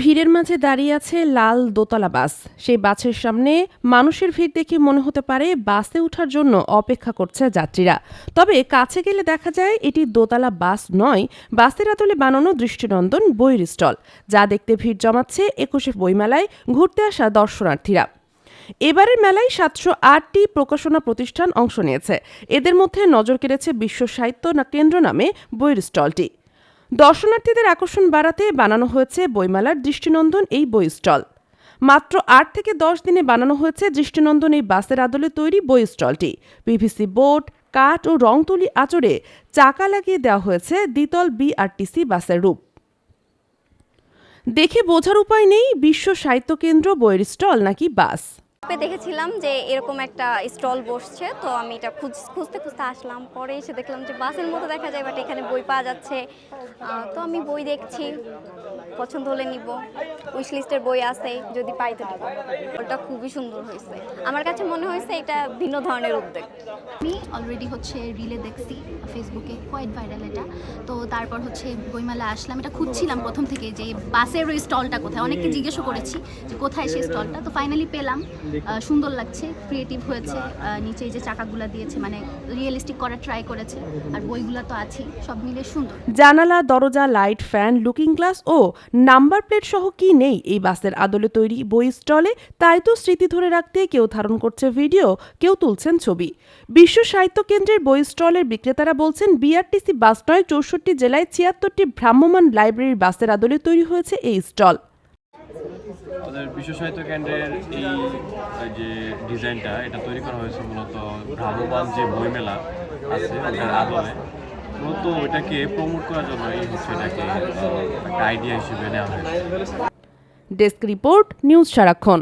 ভিড়ের মাঝে দাঁড়িয়ে আছে লাল দোতলা বাস। সেই বাসের সামনে মানুষের ভিড় দেখে মনে হতে পারে বাসে ওঠার জন্য অপেক্ষা করছে যাত্রীরা। তবে কাছে গেলে দেখা যায় এটি দোতলা বাস নয়, বাসের আদলে বানানো দৃষ্টিনন্দন বইয়ের স্টল, যা দেখতে ভিড় জমাচ্ছে একুশে বইমেলায় ঘুরতে আসা দর্শনার্থীরা। এবারের মেলায় সাতশো আটটি প্রকাশনা প্রতিষ্ঠান অংশ নিয়েছে। এদের মধ্যে নজর কেড়েছে বিশ্ব সাহিত্য না কেন্দ্র নামে বইয়ের স্টলটি। দর্শনার্থীদের আকর্ষণ বাড়াতে বানানো হয়েছে বইমেলার দৃষ্টিনন্দন এই বই স্টল। মাত্র আট থেকে দশ দিনে বানানো হয়েছে দৃষ্টিনন্দন এই বাসের আদলে তৈরি বই স্টলটি। পিভিসি বোর্ড, কাঠ ও রং তুলি আচরে চাকা লাগিয়ে দেওয়া হয়েছে দ্বিতল বিআরটিসি বাসের রূপ। দেখে বোঝার উপায় নেই বিশ্ব সাহিত্য কেন্দ্র বইয়ের স্টল নাকি বাস। দেখেছিলাম যে এরকম একটা স্টল বসছে, তো আমি এটা খুঁজ, খুঁজতে খুঁজতে আসলাম। পরে এসে দেখলাম যে বাসের মতো দেখা যায়, বাট এখানে বই পাওয়া যাচ্ছে। তো আমি বই দেখছি, পছন্দ হলে নিব। উইশ লিস্টের বই আছে যদি পাই তো ওটা খুবই সুন্দর হয়েছে। আমার কাছে মনে হয়েছে এটা ভিন্ন ধরনের উদ্যোগ। আমি অলরেডি হচ্ছে রিলে দেখছি ফেসবুকে কোয়াইট ভাইরাল এটা। তো তারপর হচ্ছে বইমেলা আসলাম এটা খুঁজছিলাম প্রথম থেকে যে বাসের ওই স্টলটা কোথায়। অনেককে জিজ্ঞেসও করেছি যে কোথায় সেই স্টলটা। তো ফাইনালি পেলাম। আহ, সুন্দর লাগছে ক্রিয়েটিভ হয়েছে। আহ, নিচে যে চাকাগুলা দিয়েছে মানে রিয়েলিস্টিক করার ট্রাই করেছে। আর বইগুলা তো আছেই সব মিলে সুন্দর। জানালা দরজা লাইট ফ্যান লুকিং গ্লাস ও নাম্বার প্লেট সহ কি নেই। এই বাসের আদলে তৈরি বই স্টলে তাই তো স্মৃতি ধরে রাখতে কেউ ধারণ করছে ভিডিও, কেউ তুলছেন ছবি। বিশ্ব সাহিত্য কেন্দ্রের বই স্টলের বিক্রেতারা বলছেন বিআরটিসি বাস নয়, চৌষট্টি জেলায় ছিয়াত্তরটি ভ্রাম্যমাণ লাইব্রেরির বাসের আদলে তৈরি হয়েছে এই স্টল। আমাদের বিশ্ব সাহিত্য কেন্দ্রের এই যে ডিজাইনটা, এটা তৈরি করা হয়েছে মূলত ভ্রাম্যমান যে বইমেলা আছে ওটার আদলে। মূলত ওইটাকে প্রমোট করার জন্য এই হচ্ছে এটাকে একটা আইডিয়া হিসেবে নেওয়া হয়েছে। ডেস্ক রিপোর্ট নিউজ সারাক্ষণ।